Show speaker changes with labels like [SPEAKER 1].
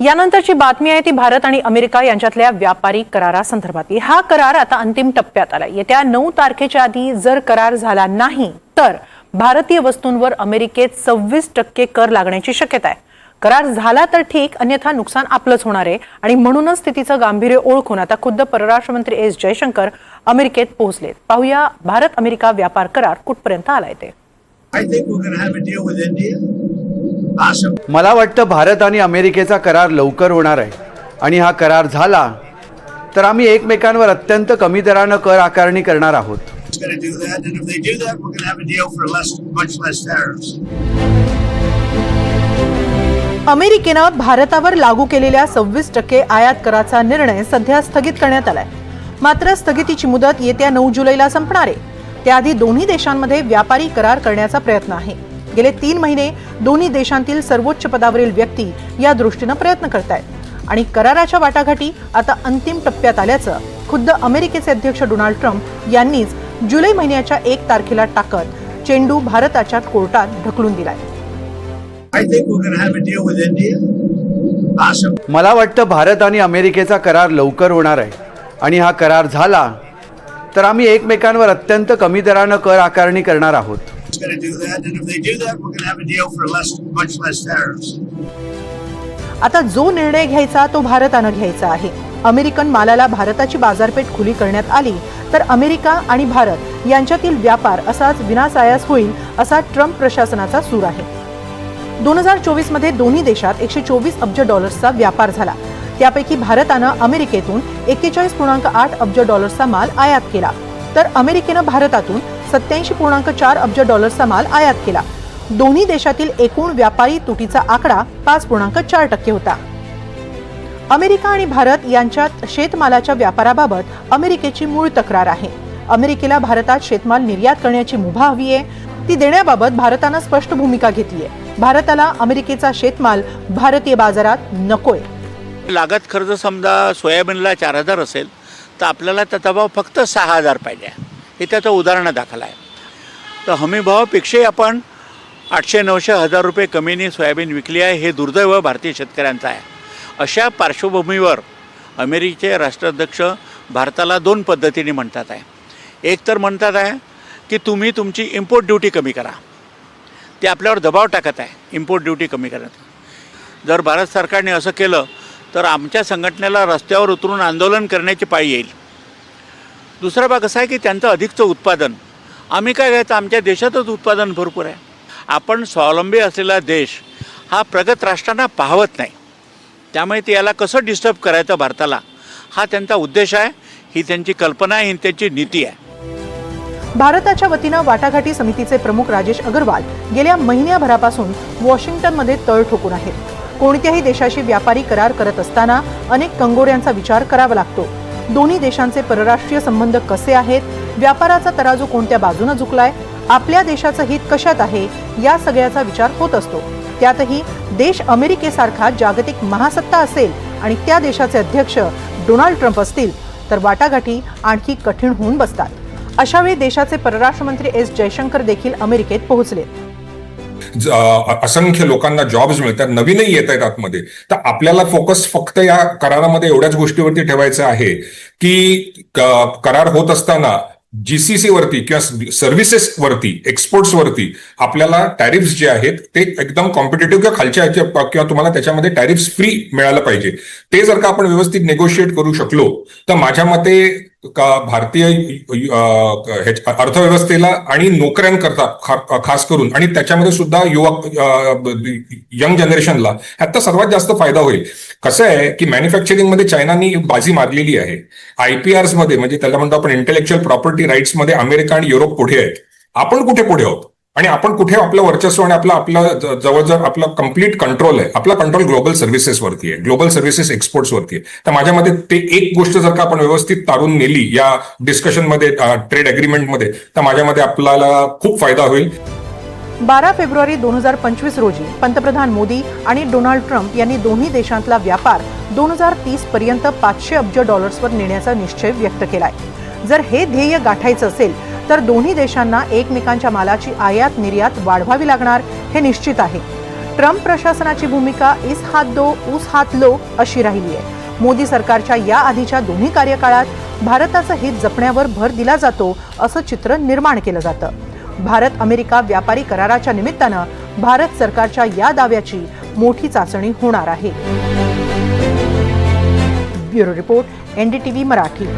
[SPEAKER 1] यानंतरची बातमी आहे ती भारत आणि अमेरिका यांच्यातल्या व्यापारी करारासंदर्भातली हा करार आता अंतिम टप्प्यात आला येत्या नऊ तारखेच्या आधी जर करार झाला नाही तर भारतीय वस्तूंवर अमेरिकेत सव्वीस टक्के कर लागण्याची शक्यता आहे. करार झाला तर ठीक अन्यथा नुकसान आपलंच होणार आहे. आणि म्हणूनच स्थितीचं गांभीर्य ओळखून आता खुद्द परराष्ट्र मंत्री एस जयशंकर अमेरिकेत पोहोचलेत. पाहूया भारत अमेरिका व्यापार करार कुठपर्यंत आलाय ते.
[SPEAKER 2] मला वाटतं भारत आणि अमेरिकेचा करार लवकर होणार आहे. आणि हा करार झाला तर आम्ही एकमेकांवर अत्यंत कमी दरानं कर आकारणी करणार आहोत.
[SPEAKER 1] अमेरिकेनं भारतावर लागू केलेल्या सव्वीस टक्के आयात कराचा निर्णय सध्या स्थगित करण्यात आलाय. मात्र स्थगितीची मुदत येत्या नऊ जुलैला संपणार आहे. त्याआधी दोन्ही देशांमध्ये व्यापारी करार करण्याचा प्रयत्न आहे. गेले तीन महिने दोन्ही देशांतील सर्वोच्च पदावरील व्यक्ती या दृष्टीनं प्रयत्न करतायत. आणि कराराच्या वाटाघाटी आता अंतिम टप्प्यात आल्याचं खुद्द अमेरिकेचे अध्यक्ष डोनाल्ड ट्रम्प यांनीच जुलै महिन्याच्या एक तारखेला टाकत चेंडू भारताच्या कोर्टात ढकलून दिलाय.
[SPEAKER 2] मला वाटतं भारत आणि अमेरिकेचा करार लवकर होणार आहे. आणि हा करार झाला तर आम्ही एकमेकांवर अत्यंत कमी दरानं कर आकारणी करणार आहोत.
[SPEAKER 3] Is going to do that, and if they do that, we're going to have a deal for less, much less tariffs.
[SPEAKER 1] आता जो निर्णय घ्यायचा तो भारतानं घ्यायचा आहे. अमेरिकन मालाला भारताची बाजारपेठ खुली करण्यात आली तर अमेरिका आणि भारत यांच्यातील व्यापार असाच विनासायास होईल असा ट्रम्प प्रशासनाचा सूर आहे. दोन हजार चोवीसमध्ये दोन्ही देशात एकशे चोवीस अब्ज डॉलर्सचा व्यापार झाला. त्यापैकी भारतानं अमेरिकेतून एक्केचाळीस पूर्णांक आठ अब्ज डॉलर्सचा माल आयात केला. तर अमेरिकेनं भारतातून सत्याऐंशी पूर्णांक चार अब्ज डॉलर्सचा माल आयात केला. दोन्ही देशातील एकूण व्यापारी तुटीचा आकडा पाच पूर्णांक चार टक्के होता. अमेरिका आणि भारत यांच्यात शेतमालाच्या व्यापाराबाबत अमेरिकेची मूळ तक्रार आहे. अमेरिकेला भारतात शेतमाल निर्यात करण्याची मुभा हवी आहे. ती देण्याबाबत भारतानं स्पष्ट भूमिका घेतली आहे भारताला अमेरिकेचा शेतमाल भारतीय बाजारात नकोय.
[SPEAKER 4] लागत खर्च समजा सोयाबीनला चार हजार असेल तर आपल्याला त्याचा भाव फक्त सहा हजार पाहिजे. हे त्याचं उदाहरण दाखल आहे. तर हमीभावापेक्षाही आपण आठशे नऊशे हजार रुपये कमीने सोयाबीन विकली आहे हे दुर्दैव भारतीय शेतकऱ्यांचं आहे. अशा पार्श्वभूमीवर अमेरिकेचे राष्ट्राध्यक्ष भारताला दोन पद्धतीने म्हणतात आहे. एक तर म्हणतात आहे की तुम्ही तुमची इम्पोर्ट ड्युटी कमी करा. ते आपल्यावर दबाव टाकत आहे इम्पोर्ट ड्युटी कमी करण्यात. जर भारत सरकारने असं केलं तर आमच्या संघटनेला रस्त्यावर उतरून आंदोलन करण्याची पाळी येईल. दुसरा भाग असा आहे की त्यांचं अधिकचं उत्पादन. आम्ही काय घ्यायचं आमच्या देशातच उत्पादन भरपूर आहे. आपण स्वावलंबी असलेला देश हा प्रगत राष्ट्रांना पाहवत नाही. त्यामुळे ते याला कसं डिस्टर्ब करायचं भारताला? हा त्यांचा उद्देश आहे. ही त्यांची कल्पना आहे ही त्यांची नीती आहे.
[SPEAKER 1] भारताच्या वतीनं वाटाघाटी समितीचे प्रमुख राजेश अगरवाल गेल्या महिन्याभरापासून वॉशिंग्टनमध्ये तळ ठोकून आहेत. कोणत्याही देशाशी व्यापारी करार करत असताना अनेक कंगोऱ्यांचा विचार करावा लागतो. दोन्ही देशांचे परराष्ट्रीय संबंध कसे आहेत? व्यापाराचा तराजू कोणत्या बाजूने झुकलाय? आपल्या देशाचं हित कशात आहे? या सगळ्याचा विचार होत असतो. त्यातही देश अमेरिकेसारखा जागतिक महासत्ता असेल आणि त्या देशाचे अध्यक्ष डोनाल्ड ट्रम्प असतील तर वाटाघाटी आणखी कठीण होऊन बसतात. अशावेळी देशाचे परराष्ट्र मंत्री एस जयशंकर देखील अमेरिकेत पोहोचले
[SPEAKER 5] असंख्य लोकांना जॉब्स मिळतात नवीनही येत आहेत आतमध्ये. तर आपल्याला फोकस फक्त या करारामध्ये एवढ्याच गोष्टीवरती ठेवायचं आहे की करार होत असताना जीसीसी वरती किंवा सर्व्हिसेस वरती एक्सपोर्ट्स वरती आपल्याला टॅरिफ्स जे आहेत ते एकदम कॉम्पिटेटिव्ह किंवा खालच्या किंवा तुम्हाला त्याच्यामध्ये टॅरिफ्स फ्री मिळालं पाहिजे. ते जर का आपण व्यवस्थित नेगोशिएट करू शकलो तर माझ्या मते का भारतीय अर्थव्यवस्थेला आणि नोकऱ्यांकरता खा- खास करून आणि त्याच्यामध्ये सुद्धा युवक यंग जनरेशनला ह्याचा सर्वात जास्त फायदा होईल. कसं आहे की मॅन्युफॅक्चरिंगमध्ये चायनानी बाजी मारलेली आहे. आयपीआर्समध्ये म्हणजे त्याला म्हणतो आपण इंटेलेक्च्युअल प्रॉपर्टी राईट्समध्ये अमेरिका आणि युरोप पुढे आहेत. आपण कुठे पुढे आहोत? आणि आपण कुठे आपलं वर्चस्व आणि आपलं आपलं ज- जवळजवळ आपलं कंप्लीट कंट्रोल आहे. आपला कंट्रोल ग्लोबल सर्व्हिसेसवरती आहे. ग्लोबल सर्व्हिसेस एक्सपोर्ट्स वरती आहे. तर माझ्या मते ते एक गोष्ट जर का आपण व्यवस्थित तारून नेली या डिस्कशनमध्ये ट्रेड अग्रीमेंटमध्ये तर माझ्या मते आपल्याला खूप फायदा होईल.
[SPEAKER 1] बारा फेब्रुवारी दोन हजार पंचवीस रोजी पंतप्रधान मोदी आणि डोनाल्ड ट्रम्प यांनी दोन्ही देशांतला व्यापार दोन हजार तीस पर्यंत पाचशे अब्ज डॉलर्सवर नेण्याचा निश्चय व्यक्त केलाय. जर हे ध्येय गाठायचं असेल तर दोन्ही देशांना एकमेकांच्या मालाची आयात निर्यात वाढवावी लागणार हे निश्चित आहे. ट्रम्प प्रशासनाची भूमिका इस हात दो ऊस हात लो अशी राहिली आहे. मोदी सरकारच्या या आधीच्या दोन्ही कार्यकाळात भारताचं हित जपण्यावर भर दिला जातो असं चित्र निर्माण केलं जातं. भारत अमेरिका व्यापारी कराराच्या निमित्तानं भारत सरकारच्या या दाव्याची मोठी चाचणी होणार आहे. Bureau report NDTV Marathi.